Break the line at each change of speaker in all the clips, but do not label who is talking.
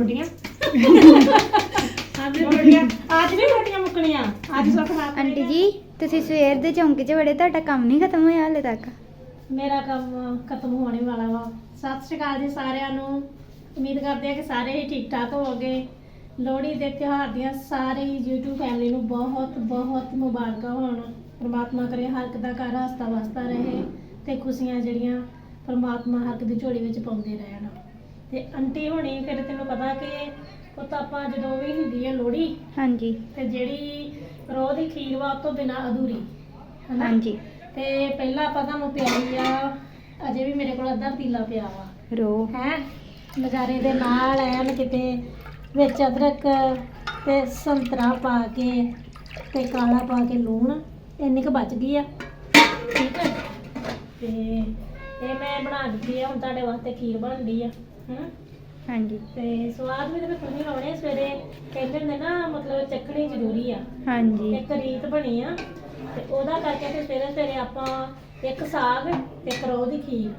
ਰੋਟੀਆਂ ਅੱਜ ਰੋਟੀਆਂ ਅੱਜ ਨਹੀਂ ਰੋਟੀਆਂ ਮੁੱਕਣੀਆਂ। ਅੱਜ ਸੁੱਖ ਰਾਤ ਨੂੰ
ਆਂਟੀ ਜੀ ਤੁਸੀਂ ਸਵੇਰ ਦੇ ਚੌਂਕੇ 'ਚ ਵੜੇ ਤੁਹਾਡਾ ਕੰਮ ਨਹੀਂ ਖਤਮ ਹੋਇਆ ਹਾਲੇ ਤੱਕ?
ਮੇਰਾ ਕੰਮ ਖਤਮ ਹੋਣੇ ਵਾਲਾ ਵਾ। ਸਤਿ ਸ਼੍ਰੀ ਅਕਾਲ ਜੀ ਸਾਰਿਆਂ ਨੂੰ। ਉਮੀਦ ਕਰਦੇ ਹਾਂ ਕਿ ਸਾਰੇ ਹੀ ਠੀਕ ਠਾਕ ਹੋਵੋਗੇ। ਲੋਹੜੀ ਦੇ ਤਿਉਹਾਰ ਦੀਆਂ ਸਾਰੀ YouTube ਫੈਮਿਲੀ ਨੂੰ ਬਹੁਤ ਬਹੁਤ ਮੁਬਾਰਕਾਂ ਹੋਣ। ਪ੍ਰਮਾਤਮਾ ਕਰੇ ਹਰ ਇੱਕ ਦਾ ਘਰ ਹੱਸਦਾ ਵਸਦਾ ਰਹੇ ਤੇ ਖੁਸ਼ੀਆਂ ਜਿਹੜੀਆਂ ਪ੍ਰਮਾਤਮਾ ਹਰ ਇੱਕ ਦੀ ਝੋਲੀ ਵਿੱਚ ਪਾਉਂਦੇ ਰਹਿਣ। ਤੇ ਆਂਟੀ ਹੋਣੀ ਫਿਰ ਤੈਨੂੰ ਪਤਾ ਕਿ ਪੁੱਤ ਆਪਾਂ ਜਦੋਂ ਵੀ ਹੁੰਦੀ ਹੈ ਲੋਹੜੀ
ਹਾਂਜੀ।
ਤੇ ਜਿਹੜੀ ਰੋਹ ਦੀ ਖੀਰ ਵਾ ਉਹ ਤੋਂ ਬਿਨਾ ਅਧੂਰੀ ਹਨਾ?
ਹਾਂਜੀ।
ਤੇ ਪਹਿਲਾਂ ਆਪਾਂ ਤੁਹਾਨੂੰ ਪਿਆਰੀ ਆ ਅਜੇ ਵੀ ਮੇਰੇ ਕੋਲ ਅੱਧਾ ਪਤੀਲਾ ਪਿਆ ਵਾ।
ਰੋ।
ਹੈ? ਨਜ਼ਾਰੇ ਦੇ ਨਾਲ ਐਨ ਕਿਤੇ ਵਿੱਚ ਅਦਰਕ ਤੇ ਸੰਤਰਾ ਪਾ ਕੇ ਤੇ ਕਾਲਾ ਪਾ ਕੇ ਲੂਣ ਇੰਨੀ ਕੁ ਬਚ ਗਈ ਆ। ਠੀਕ ਹੈ ਤੇ ਇਹ ਮੈਂ ਬਣਾ ਦਿੱਤੀ ਆ ਹੁਣ ਤੁਹਾਡੇ ਵਾਸਤੇ ਖੀਰ ਬਣਦੀ ਆ। ਹਨਾ
ਹਾਂਜੀ।
ਤੇ ਸਵਾਦ ਵੀ ਤੇ ਤੁਸੀਂ ਲਾਉਣੇ ਸਵੇਰੇ ਕਹਿੰਦੇ ਹੁੰਦੇ ਨਾ ਮਤਲਬ ਚੱਖਣੀ ਜ਼ਰੂਰੀ ਆ।
ਹਾਂਜੀ।
ਇੱਕ ਰੀਤ ਬਣੀ ਆ ਤੇ ਉਹਦਾ ਕਰਕੇ ਤੇ ਸਵੇਰੇ ਸਵੇਰੇ ਆਪਾਂ ਇੱਕ ਸਾਗ ਤੇ ਇੱਕ ਰੋਹ ਦੀ ਖੀਰ।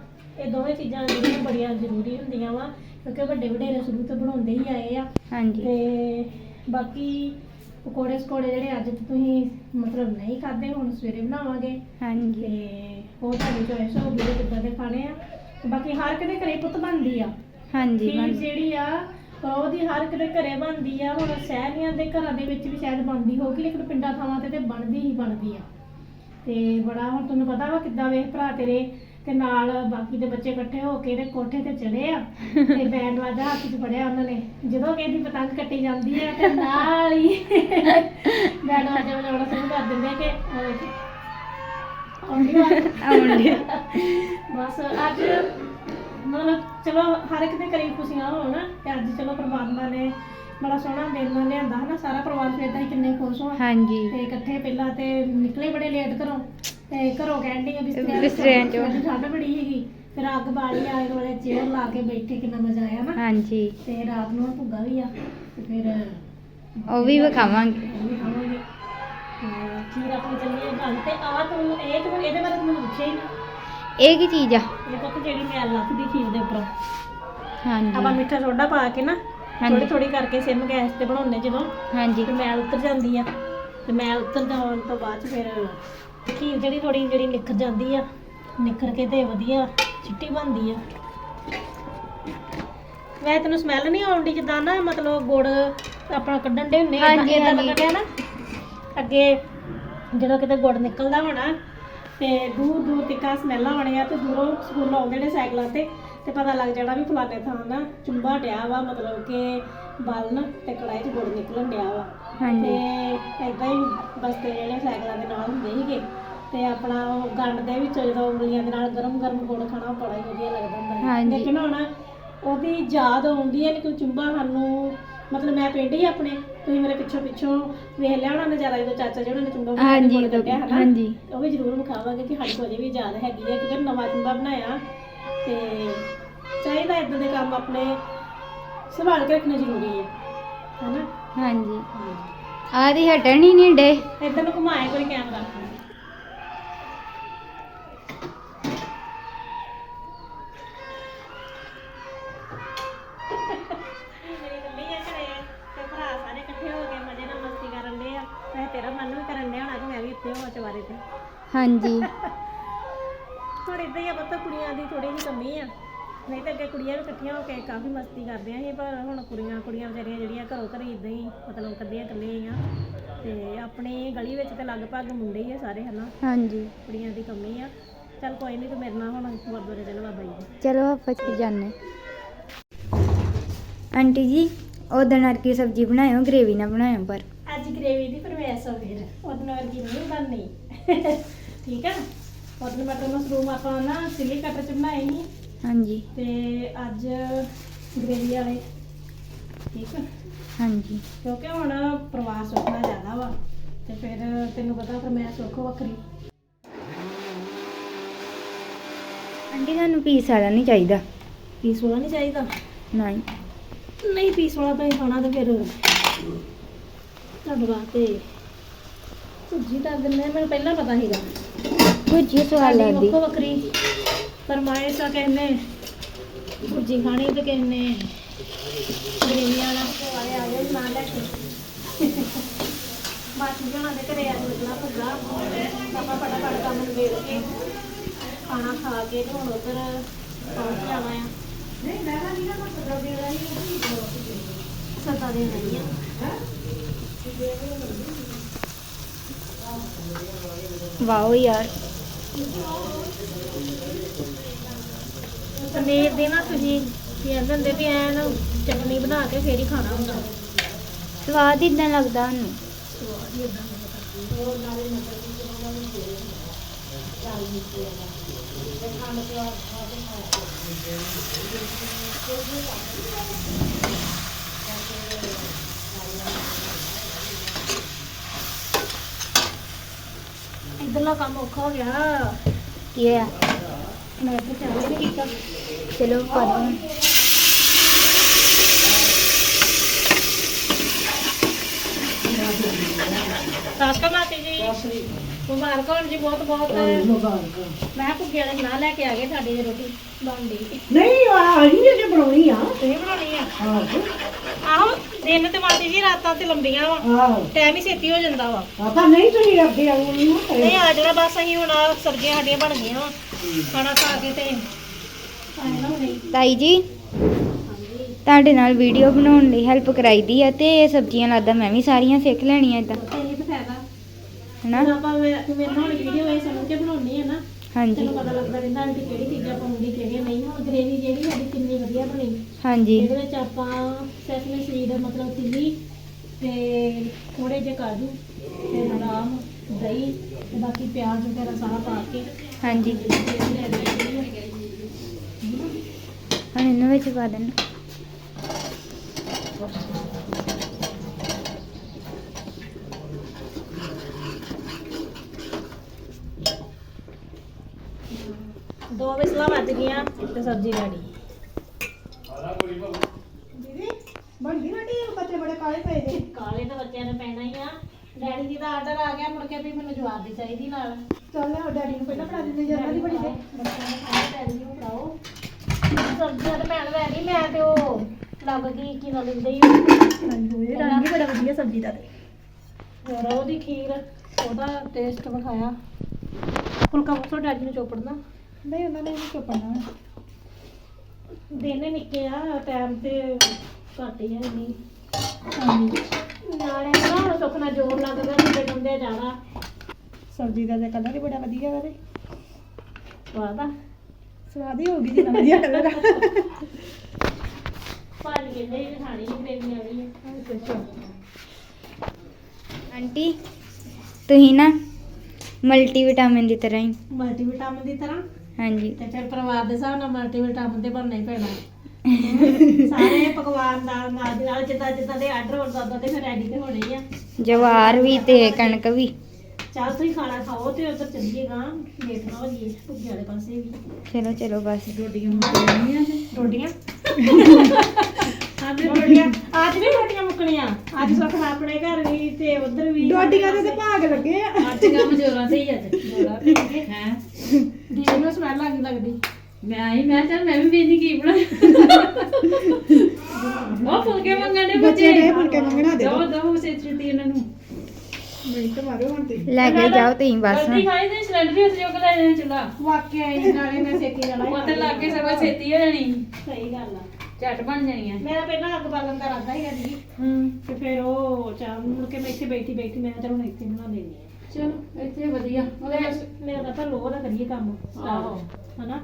ਇਹ ਦੋਵੇਂ ਚੀਜ਼ਾਂ ਜਿਹੜੀਆਂ ਬੜੀਆਂ ਜ਼ਰੂਰੀ ਹੁੰਦੀਆਂ ਵਾ ਕਿਉਂਕਿ ਵੱਡੇ ਵਡੇਰੇ ਸ਼ੁਰੂ ਤੋਂ ਬਣਾਉਂਦੇ ਹੀ ਆਏ ਆ।
ਹਾਂਜੀ।
ਤੇ ਬਾਕੀ ਪਕੌੜੇ ਸਕੌੜੇ ਜਿਹੜੇ ਅੱਜ ਤੁਸੀਂ ਮਤਲਬ ਨਹੀਂ ਖਾਦੇ ਹੁਣ ਸਵੇਰੇ ਬਣਾਵਾਂਗੇ।
ਹਾਂਜੀ।
ਤੇ ਉਹ ਤੁਹਾਡੀ ਚੋਇਸ ਹੋਊਗੀ ਕਿ ਕਿੱਦਾਂ ਦੇ ਖਾਣੇ ਆ। ਤੇ ਬਾਕੀ ਹਰ ਕਿਤੇ ਘਰੇ ਪੁੱਤ ਬਣਦੀ ਆ।
ਹਾਂਜੀ ਬਣ-
ਜਿਹੜੀ ਆ ਉਹਦੀ ਹਰ ਕਿਤੇ ਘਰੇ ਬਣਦੀ ਆ ਹੁਣ ਸ਼ਹਿਰੀਆਂ ਦੇ ਘਰਾਂ ਦੇ ਵਿੱਚ ਵੀ ਸ਼ਾਇਦ ਬਣਦੀ ਹੋਊਗੀ ਲੇਕਿਨ ਪਿੰਡਾਂ ਥਾਵਾਂ ਤੇ ਤੇ ਬਣਦੀ ਹੀ ਬਣਦੀ ਆ। ਤੇ ਬੜਾ ਹੁਣ ਤੁਹਾਨੂੰ ਪਤਾ ਵਾ ਕਿੱਦਾਂ ਵੇਖ ਭਰਾ ਤੇਰੇ ਤੇ ਨਾਲ ਬਾਕੀ ਦੇ ਬੱਚੇ ਇਕੱਠੇ ਹੋ ਕੇ ਤੇ ਕੋਠੇ ਤੇ ਚੜੇ ਆ ਤੇ ਬੈਂਡ ਵਾਜਾ ਹੱਥ 'ਚ ਫੜਿਆ ਉਹਨਾਂ ਨੇ। ਜਦੋਂ ਕਿਸੇ ਦੀ ਪਤੰਗ ਕੱਟੀ ਜਾਂਦੀ ਆ ਤੇ ਨਾਲ ਹੀ ਬੈਂਡ ਵਾਜਾ ਵਜਾਉਣਾ ਸ਼ੁਰੂ ਕਰ ਦਿੰਦੇ ਆ ਕਿ ਉਹ ਵੇਖੀ। ਆਉਂਦੀ ਆ। ਬਸ ਅੱਜ ਮਤਲਬ ਚਲੋ ਹਰ ਇੱਕ ਦੇ ਘਰੇ ਖੁਸ਼ੀਆਂ ਹੋਣ ਤੇ ਅੱਜ ਚਲੋ ਪ੍ਰਮਾਤਮਾ ਨੇ ਬੜਾ ਸੋਹਣਾ ਦਿਨ ਲਿਆਂਦਾ ਹਨਾ ਸਾਰਾ ਪਰਿਵਾਰ ਫਿਰ ਤਾਂ ਕਿੰਨੇ ਖੁਸ਼ ਹੋਣ।
ਹਾਂਜੀ।
ਤੇ ਇਕੱਠੇ ਪਹਿਲਾਂ ਤੇ ਨਿਕਲੇ ਬੜੇ ਲੇਟ ਘਰੋਂ ਤੇ ਘਰੋਂ ਕਹਿੰਦੀ ਆ ਬਿਸਤਰਿਆਂ
ਬਿਸਤਰਿਆਂ ਚੋਂ।
ਠੰਡ ਬੜੀ ਹੈਗੀ ਫਿਰ ਅੱਗ ਬਾਲੀ ਆਏ ਵਾਲੇ ਚੇਅਰ ਲਾ ਕੇ ਬੈਠੇ ਕਿੰਨਾ ਮਜ਼ਾ ਆਇਆ ਨਾ।
ਹਾਂਜੀ।
ਤੇ ਰਾਤ ਨੂੰ ਭੁੱਗਾ ਵੀ ਆ ਤੇ ਫਿਰ
ਉਹ ਵੀ ਵਿਖਾਵਾਂਗੇ।
ਉਹ ਵੀ ਖਾਵਾਂਗੇ। ਤੇ ਖੀਰ ਆਪਣੀ ਚੱਲੀ ਆ ਬਣ ਤੇ ਆ ਤੂੰ ਇਹ ਤੂੰ ਇਹਦੇ ਬਾਰੇ ਤੂੰ ਮੈਨੂੰ ਪੁੱਛਿਆ ਹੀ ਨਾ।
ਇਹ ਕੀ ਚੀਜ਼ ਆ?
ਇਹ ਪੁੱਤ ਜਿਹੜੀ ਮੈਲ ਲੱਥਦੀ ਖੀਰ ਦੇ ਉੱਪਰ। ਆਪਾਂ
ਹਾਂਜੀ
ਮਿੱਠਾ ਸੋਡਾ ਪਾ ਕੇ ਨਾ
ਹਾਂਜੀ।
ਥੋੜੀ ਥੋੜੀ ਕਰਕੇ ਸਿਮ ਗੈਸ ਤੇ ਬਣਾਉਂਦੇ ਜਦੋਂ।
ਹਾਂਜੀ।
ਤੇ ਮੈਲ ਉਤਰ ਜਾਂਦੀ ਆ। ਤੇ ਮੈਲ ਉਤਰ ਜਾਣ ਤੋਂ ਬਾਅਦ 'ਚ ਫਿਰ ਖੀਰ ਜਿਹੜੀ ਥੋੜੀ ਜਿਹੜੀ ਨਿਖਰ ਜਾਂਦੀ ਆ ਨਿਖਰ ਕੇ ਤੇ ਵਧੀਆ ਚਿੱਟੀ ਬਣਦੀ ਆ। ਵੈਸੇ ਤੈਨੂੰ ਸਮੈਲ ਨਹੀਂ ਆਉਂਦੀ ਜਿੱਦਾਂ ਨਾ ਮਤਲਬ ਗੁੜ ਆਪਣਾ ਕੱਢਣ ਦੇ ਹੁੰਨੇ
ਹਾਂਜੀ,
ਏਦਾਂ
ਹਾਂਜੀ।
ਕੱਢਿਆ ਨਾ। ਅੱਗੇ ਜਦੋਂ ਕਿਤੇ ਗੁੜ ਨਿਕਲਦਾ ਹੋਣਾ ਤੇ ਦੂਰ ਦੂਰ ਤੱਕ ਸਮੈਲਾਂ ਆਉਣੀਆਂ ਤੇ ਦੂਰੋਂ ਸਕੂਲੋਂ ਆਉਂਦੇ ਨੇ ਸਾਈਕਲਾਂ ਤੇ ਤੇ ਪਤਾ ਲੱਗ ਜਾਣਾ ਵੀ ਫਲਾਣੇ ਥਾਂ ਨਾ ਚੁੰਬਾ ਡਿਆ ਵਾ ਮਤਲਬ ਕਿ ਬਲਨ ਤੇ ਕੜਾਈ 'ਚ ਗੁੜ ਨਿਕਲਣ ਡਿਆ ਵਾ। ਤੇ ਏਦਾਂ ਹੀ ਬਸਤੇ ਜਿਹੜੇ ਸਾਈਕਲਾਂ ਦੇ ਨਾਲ ਹੁੰਦੇ ਸੀਗੇ ਤੇ ਆਪਣਾ ਉਹ ਗੰਡ ਦੇ ਵਿੱਚ ਜਦੋਂ ਉਂਗਲੀਆਂ ਦੇ ਨਾਲ ਗਰਮ ਗਰਮ ਗੁੜ ਖਾਣਾ ਬੜਾ ਹੀ ਵਧੀਆ ਲੱਗਦਾ ਹੁੰਦਾ ਹੈ
ਹਾਂਜੀ।
ਲੇਕਿਨ ਹੁਣ ਉਹਦੀ ਯਾਦ ਆਉਂਦੀ ਹੈ ਕਿ ਚੁੰਬਾ ਸਾਨੂੰ ਮਤਲਬ ਮੈਂ ਪਿੰਡ ਹੀ ਆਪਣੇ ਤੁਸੀਂ ਮੇਰੇ ਪਿੱਛੋਂ ਪਿੱਛੋਂ ਵੇਖ ਲਿਆ ਹੋਣਾ ਨਜ਼ਾਰਾ ਜਦੋਂ ਚਾਚਾ ਜਿਹੜਾ ਨੇ ਚੁੰਬਾ ਬਣਾਇਆ ਤੇ
ਹਾਂਜੀ
ਗੁੜ ਕੱਢਿਆ ਹਨਾ?
ਹਾਂਜੀ।
ਉਹ ਵੀ ਜ਼ਰੂਰ ਵਿਖਾਵਾਂਗੇ ਕਿ ਸਾਡੇ ਕੋਲ ਅਜੇ ਵੀ ਯਾਦ ਹੈਗੀ ਹੈ ਕਿਉਂਕਿ ਨਵਾਂ ਚੁੰਬਾ ਬਣਾਇਆ। ਤੇ ਚਾਹੀਦਾ ਇਦਾਂ ਦੇ ਕੰਮ ਆਪਣੇ ਸੰਭਾਲ ਕੇ ਰੱਖਣੇ ਜ਼ਰੂਰੀ ਹੈ ਹਨਾ?
ਹਾਂਜੀ। ਆਹ ਦੀ ਹਟਣ ਹੀ ਨਹੀਂ ਡੇ।
ਇਦਾਂ ਨੂੰ ਘੁਮਾਏ ਕੋਈ ਕੈਮਰਾ।
ਹਾਂਜੀ।
ਹੁਣ ਇਦਾਂ ਹੀ ਆ ਪਤਾ ਕੁੜੀਆਂ ਦੀ ਥੋੜੀ ਜਿਹੀ ਕਮੀ ਆ। ਨਹੀਂ ਤਾਂ ਅੱਗੇ ਕੁੜੀਆਂ ਵੀ ਇਕੱਠੀਆਂ ਹੋ ਕੇ ਕਾਫੀ ਮਸਤੀ ਕਰਦੀਆਂ ਸੀ ਪਰ ਹੁਣ ਕੁੜੀਆਂ ਕੁੜੀਆਂ ਵਿਚਾਰੀਆਂ ਜਿਹੜੀਆਂ ਘਰੋਂ ਘਰ ਇਦਾਂ ਹੀ ਮਤਲਬ ਕੱਲੀਆਂ ਕੱਲੀਆਂ ਆ। ਤੇ ਆਪਣੀ ਗਲੀ ਵਿੱਚ ਤੇ ਲਗਭਗ ਮੁੰਡੇ ਹੀ ਆ ਸਾਰੇ ਹਨਾ?
ਹਾਂਜੀ।
ਕੁੜੀਆਂ ਦੀ ਕਮੀ ਆ। ਚੱਲ ਕੋਈ ਨਹੀਂ ਤੂੰ ਮੇਰੇ ਨਾਲ ਹੁਣ ਗੁਰਦੁਆਰੇ ਚੱਲ ਬਾਬਾ ਜੀ ਦੇ।
ਚਲੋ ਆਪਾਂ ਚ ਜਾਣੇ ਆਂਟੀ ਜੀ ਉਹ ਦਿਨ ਕੀ ਸਬਜ਼ੀ ਬਣਾਇਓ ਗ੍ਰੇਵੀ ਨਾ ਬਣਾਇਓ ਪਰ।
ਅੱਜ ਗ੍ਰੇਵੀ ਦੀ ਫਰਮਾਇਸ਼ ਆ ਫਿਰ ਉਹਦੇ ਵਰਗੀ ਨਹੀਂ ਬਣਨੀ। ਠੀਕ ਆ ਉਹਦੇ ਮਟਰ ਮਸ਼ਰੂਮ ਆਪਾਂ ਨਾ ਚਿੱਲੀ ਕਟਰ ਚ ਬਣਾਏ ਸੀ
ਹਾਂਜੀ।
ਤੇ ਅੱਜ ਗ੍ਰੇਵੀ ਵਾਲੇ। ਠੀਕ ਆ
ਹਾਂਜੀ।
ਕਿਉਂਕਿ ਹੁਣ ਪ੍ਰਵਾਸ ਸੁੱਖਣਾ ਜ਼ਿਆਦਾ ਵਾ। ਤੇ ਫਿਰ ਤੈਨੂੰ ਪਤਾ ਫਿਰ ਮੈਂ ਸੁੱਖ ਵੱਖਰੀ।
ਆਂਟੀ ਤੁਹਾਨੂੰ ਪੀਸ ਵਾਲਾ ਨਹੀਂ ਚਾਹੀਦਾ।
ਪੀਸ ਵਾਲਾ ਨਹੀਂ ਚਾਹੀਦਾ?
ਨਹੀਂ।
ਨਹੀਂ ਪੀਸ ਵਾਲਾ ਤਾਂ ਹੀ ਖਾਣਾ ਤੇ ਫਿਰ ਤੁਹਾਡੇ ਵਾਸਤੇ ਸਬਜ਼ੀ ਕਰ ਦਿੰਦੇ ਮੈਨੂੰ ਪਹਿਲਾਂ ਪਤਾ ਸੀਗਾ।
ਭੁਜੀ ਸਵਾਦ
ਸਾਡੀ
ਲੱਗਦੀ
ਵੱਖੋ ਵੱਖਰੀ ਫਰਮਾਇਸ਼ ਆ ਕਹਿੰਦੇ। ਨੇ ਭੁਜੀ ਖਾਣੀ ਤੇ ਕਿਸੇ ਨੇ ਗ੍ਰੇਵੀ ਵਾਲਾ। ਵਾਲੇ ਆ ਗਏ ਨਾਲ ਲੈ ਕੇ ਮਾਸੀ ਜਣਾ ਦੇ ਘਰੇ ਆ ਲੱਗਣਾ ਭੁੱਗਾ ਆਪਾਂ ਫਟਾਫਟ ਕੰਮ ਨਿਬੇੜ ਕੇ ਖਾਣਾ ਖਾ ਕੇ ਤੇ ਹੁਣ ਉਧਰ ਪਹੁੰਚ ਜਾਣਾ ਆ। ਸਤਾ ਦੇ ਨਹੀਂ ਆ
ਵਾਓ ਯਾਰ।
ਪਨੀਰ ਦੇ ਨਾ ਤੁਸੀਂ ਕੀ ਕਹਿੰਦੇ ਹੁੰਦੇ ਵੀ ਐਨ ਚਟਨੀ ਬਣਾ ਕੇ ਫੇਰ ਹੀ ਖਾਣਾ ਹੁੰਦਾ।
ਸਵਾਦ ਇਦਾਂ ਲੱਗਦਾ ਉਹਨੂੰ।
ਇਧਰਲਾ ਕੰਮ ਔਖਾ ਹੋ ਗਿਆ।
ਕੀ ਹੋਇਆ?
ਮੈਂ ਤਾਂ ਚਾਹ ਨਹੀਂ ਕੀਤਾ
ਚਲੋ। ਕਰੋ
ਸਾਸਕਾ ਮਾਤੀ ਜੀ। ਮੁਬਾਰਕ ਹੋਣ ਜੀ ਬਹੁਤ ਬਹੁਤ। ਮੈਂ ਭੁੱਗੇ ਵਾਲੇ ਬਣਾ ਲੈ ਕੇ ਆ ਗਏ ਸਾਡੇ ਦੀ ਰੋਟੀ ਬਣ ਗਈ।
ਨਹੀਂ ਆ ਨਹੀਂ ਜੇ ਬਣਾਉਣੀ ਆ।
ਤੁਸੀਂ ਬਣਾਉਣੀ ਆ?
ਆਹੋ
ਆਹੋ ਦਿਨ ਤੇ ਮਾਤੀ ਜੀ ਰਾਤਾਂ ਤੇ ਲੰਬੀਆਂ ਵਾ।
ਆਹੋ।
ਟਾਈਮ ਹੀ ਛੇਤੀ ਹੋ ਜਾਂਦਾ ਵਾ।
ਆਪਾਂ ਨਹੀਂ ਤੁਸੀਂ ਰੱਖਦੇ ਆ ਉਹ ਨਹੀਂ
ਨਹੀਂ ਆ ਜਿਹੜਾ ਬਸ ਅਸੀਂ ਹੁਣ ਆਹ ਸਬਜ਼ੀਆਂ ਸਾਡੀਆਂ ਬਣ ਗਈਆਂ ਵਾ। ਖਾਣਾ ਖਾ ਕੇ ਤੇ ਆਏ ਨਾ ਹੁਣੇ।
ਤਾਈ ਜੀ ਤੁਹਾਡੇ ਨਾਲ ਵੀਡੀਓ ਬਣਾਉਣ ਲਈ ਹੈਲਪ ਕਰਾਈਦੀ ਆ ਤੇ ਇਹ ਸਬਜ਼ੀਆਂ ਲੱਗਦਾ ਮੈਂ ਵੀ ਸਾਰੀਆਂ ਸਿੱਖ ਲੈਣੀਆਂ ਇਦਾਂ ਹਨਾ?
ਹੁਣ ਆਪਾਂ ਮੇਰੇ ਮੇਰੇ ਨਾਲ ਵੀਡੀਓ ਇਹ ਸਮਝ ਕੇ ਬਣਾਉਣੀ ਹੈ ਨਾ
ਹਾਂਜੀ।
ਤੈਨੂੰ ਪਤਾ ਲੱਗਦਾ ਰਹਿੰਦਾ ਕਿ ਕਿਹੜੀ ਚੀਜ਼ਾਂ ਪਾਉਂਦੀ ਕਿਹੜੀਆਂ ਨਹੀਂ ਹੁਣ ਗ੍ਰੇਵੀ ਜਿਹੜੀ ਸਾਡੀ ਕਿੰਨੀ ਵਧੀਆ ਬਣੀ।
ਹਾਂਜੀ।
ਇਹਦੇ ਵਿੱਚ ਆਪਾਂ ਸੈਸਮੀ ਸੀਡ ਮਤਲਬ ਤਿੱਲੀ ਤੇ ਥੋੜੇ ਜਿਹੇ ਕਾਜੂ ਤੇ ਬਦਾਮ ਦਹੀਂ ਤੇ ਬਾਕੀ ਪਿਆਜ਼ ਵਗੈਰਾ ਸਾਰਾ ਪਾ ਕੇ।
ਹਾਂਜੀ। ਹੁਣ ਇਹਨਾਂ ਵਿੱਚ ਪਾ ਦੇਣਾ।
ਦੋ ਵਿਸਲਾਂ ਵੱਜ ਗਈਆਂ ਤੇ ਸਬਜ਼ੀ ਰੈਡੀ
ਦੀਦੀ ਬਣ ਗਈ ਰੋਟੀ? ਬੱਚੇ ਬੜੇ ਕਾਲੇ ਪਏ ਨੇ।
ਕਾਲੇ ਤਾਂ ਬੱਚਿਆਂ ਨੇ ਪੈਣਾ ਹੀ ਆ। ਡੈਡੀ ਜੀ ਦਾ ਆਰਡਰ ਆ ਗਿਆ ਮੁੜ ਕੇ ਵੀ ਮੈਨੂੰ ਜਵਾਬ ਦੀ ਚਾਹੀਦੀ ਨਾਲ।
ਚੱਲ ਲਿਆਓ ਡੈਡੀ ਨੂੰ ਪਹਿਲਾਂ ਬਣਾ ਦਿੰਦੇ ਜਦ ਦੀ ਬਣੀ ਤੇ
ਬੱਚਿਆਂ ਨੇ ਖਾਣਾ ਡੈਡੀ ਨੂੰ ਫੜਾਓ ਸਬਜ਼ੀਆਂ ਤਾਂ ਭੈਣ ਵੈ ਨਹੀਂ ਮੈਂ ਤੇ ਉਹ ਲੱਗ ਗਈ ਕੀ ਨਾਲ ਲਿੰਦੇ ਹੀ
ਹਾਂਜੀ ਇਹ ਰੰਗ ਹੀ ਬੜਾ ਵਧੀਆ ਸਬਜ਼ੀ ਦਾ ਤੇ।
ਹੋਰ ਉਹਦੀ ਖੀਰ ਉਹਦਾ ਟੇਸਟ ਵਿਖਾਇਆ। ਫੁਲਕਾ ਮੁਸੋ ਡੈਡੀ ਨੂੰ ਚੋਪੜਨਾ
ਨਹੀਂ ਉਹਨਾਂ ਨੇ ਨਹੀਂ ਚੁੱਪਣਾ
ਦਿਨ ਨਿੱਕੇ ਆ ਟਾਈਮ ਤੇ ਘੱਟ ਹੀ ਹੈ ਨਹੀਂ
ਹਾਂਜੀ।
ਨਾਲੇ ਨਾ ਸੁਖਣਾ ਜ਼ੋਰ ਲੱਗਦਾ ਮੁੰਡੇ ਮੁੰਡੇ ਜ਼ਿਆਦਾ
ਸਬਜ਼ੀ ਦਾ ਤੇ ਕਲਰ ਹੀ ਬੜਾ ਵਧੀਆ ਵਾ ਤੇ।
ਸਵਾਦ ਆ।
ਸਵਾਦ ਹੀ ਹੋਗੀ ਜਿੰਨਾ ਵਧੀਆ ਕਲਰ ਆ
ਭਾਜੀ ਕਹਿੰਦੇ ਇਹ ਖਾਣੀ ਨਹੀਂ ਗ੍ਰੇਵੀ ਵਾਲੀ ਹੈ
ਆਂਟੀ ਤੁਸੀਂ ਨਾ ਮਲਟੀ ਵਿਟਾਮਿਨ ਦੀ ਤਰ੍ਹਾਂ ਹੀ।
ਮਲਟੀਵਿਟਾਮਿਨ ਦੀ ਤਰ੍ਹਾਂ?
ਹਾਂਜੀ।
ਤੇ ਫਿਰ ਪਰਿਵਾਰ ਦੇ ਹਿਸਾਬ ਨਾਲ ਮਲਟੀਵਿਟਾਮਿਨ ਤੇ ਬਣਨਾ ਹੀ ਪੈਣਾ। ਸਾਰੇ ਪਕਵਾਨ ਦਾ ਨਾਲ ਦੀ ਨਾਲ ਜਿੱਦਾਂ ਜਿੱਦਾਂ ਦੇ ਆਰਡਰ ਹੁੰਦਾ ਉਦਾਂ ਤੇ ਫਿਰ ਰੈਡੀ ਤੇ ਹੋਣੇ ਹੀ ਆ।
ਜਵਾਰ ਵੀ ਤੇ ਕਣਕ ਵੀ।
ਚੱਲ ਤੁਸੀਂ ਖਾਣਾ ਖਾਓ ਤੇ ਉਧਰ ਚੱਲੀਏਗਾ ਨਾ ਹੋ ਜਾਈਏ ਭੁੱਖੇ ਵਾਲੇ ਪਾਸੇ ਵੀ।
ਚਲੋ ਚਲੋ ਬਸ।
ਰੋਟੀਆਂ ਰੋਟੀਆਂ? ਅੱਜ ਰੋਟੀਆਂ। ਅੱਜ ਵੀ ਰੋਟੀਆਂ ਮੁੱਕਣੀਆਂ। ਅੱਜ ਸੁਖਣਾ ਆਪਣੇ ਘਰ ਵੀ ਤੇ ਉਧਰ ਵੀ।
ਡੋਡੀਆਂ ਦੇ ਤੇ ਭਾਗ ਲੱਗੇ ਆ।
ਅੱਜ ਕੰਮ ਜੋਰਾਂ ਤੇ ਹੀ ਅੱਜ। ਜੋਰਾਂ ਤੇ ਹੈ? ਦੀਦੀ ਨੂੰ ਸਮੈਲ ਲੱਗ ਲੱਗਦੀ।
ਮੈਂ ਆਈ ਮੈਂ ਚੱਲ ਮੈਂ ਵੀ ਵੇਖਦੀ ਕੀ ਬਣਾ। ਉਹ ਫੁਲਕੇ ਮੰਗਣ ਦੇ
ਬੱਚੇ। ਨੇ ਫੁਲਕੇ ਮੰਗਣਾ ਦੇ
ਦੋ।
ਦੋ
ਦੋ ਛੇਤੀ ਉਹਨਾਂ ਨੂੰ।
ਮਿੰਟ ਮਾਰੋ ਹੁਣ ਤੇ
ਲੈ ਕੇ ਜਾਓ ਤੁਸੀਂ ਬਸ।
ਰੋਟੀ ਖਾਈ ਤੇ ਸਿਲੰਡਰ ਵੀ ਉੱਥੇ ਚੁੱਕ ਲੈ ਜਾਣਾ ਚੁੱਲਾ।
ਵਾਕਿਆ ਹੀ ਨਾਲੇ ਮੈਂ ਛੇਤੀ ਜਾਣਾ
ਉੱਥੇ ਲੱਗ ਕੇ ਸਭ ਛੇਤੀ ਹੋ ਜਾਣੀ।
ਸਹੀ ਗੱਲ ਆ।
ਝਟ ਬਣ ਜਾਣੀਆਂ
ਮੇਰਾ ਪਹਿਲਾਂ ਅੱਗ ਬਾਲਣ ਦਾ ਇਰਾਦਾ ਹੀ ਜੀ।
ਹੂੰ।
ਤੇ ਫਿਰ ਉਹ ਚਾਹ ਮੁੜ ਕੇ ਮੈਂ ਇੱਥੇ ਬੈਠੀ ਬੈਠੀ ਮੈਂ ਚਲੋ ਹੁਣ ਇੱਥੇ ਬਣਾ ਲੈਣੀ ਆ।
ਚਲੋ ਇੱਥੇ ਵਧੀਆ।
ਮੈਂ ਤਾਂ ਲੋਹ ਦਾ ਕਰੀਏ ਕੰਮ।
ਆਹੋ।
ਹਨਾ?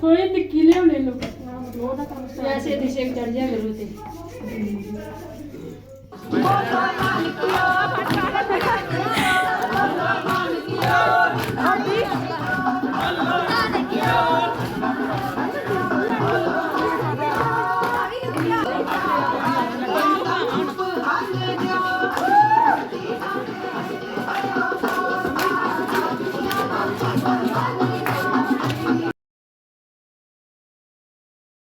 ਥੋੜੇ ਟਿੱਕੀ ਲਿਆਉਣੇ ਲੋਕ
ਲੋਹ ਦਾ ਕੰਮ start
ਵੈਸੇ ਦਿਸ਼ੇ ਚੜ ਜਾ ਗੁਰੂ ਤੇ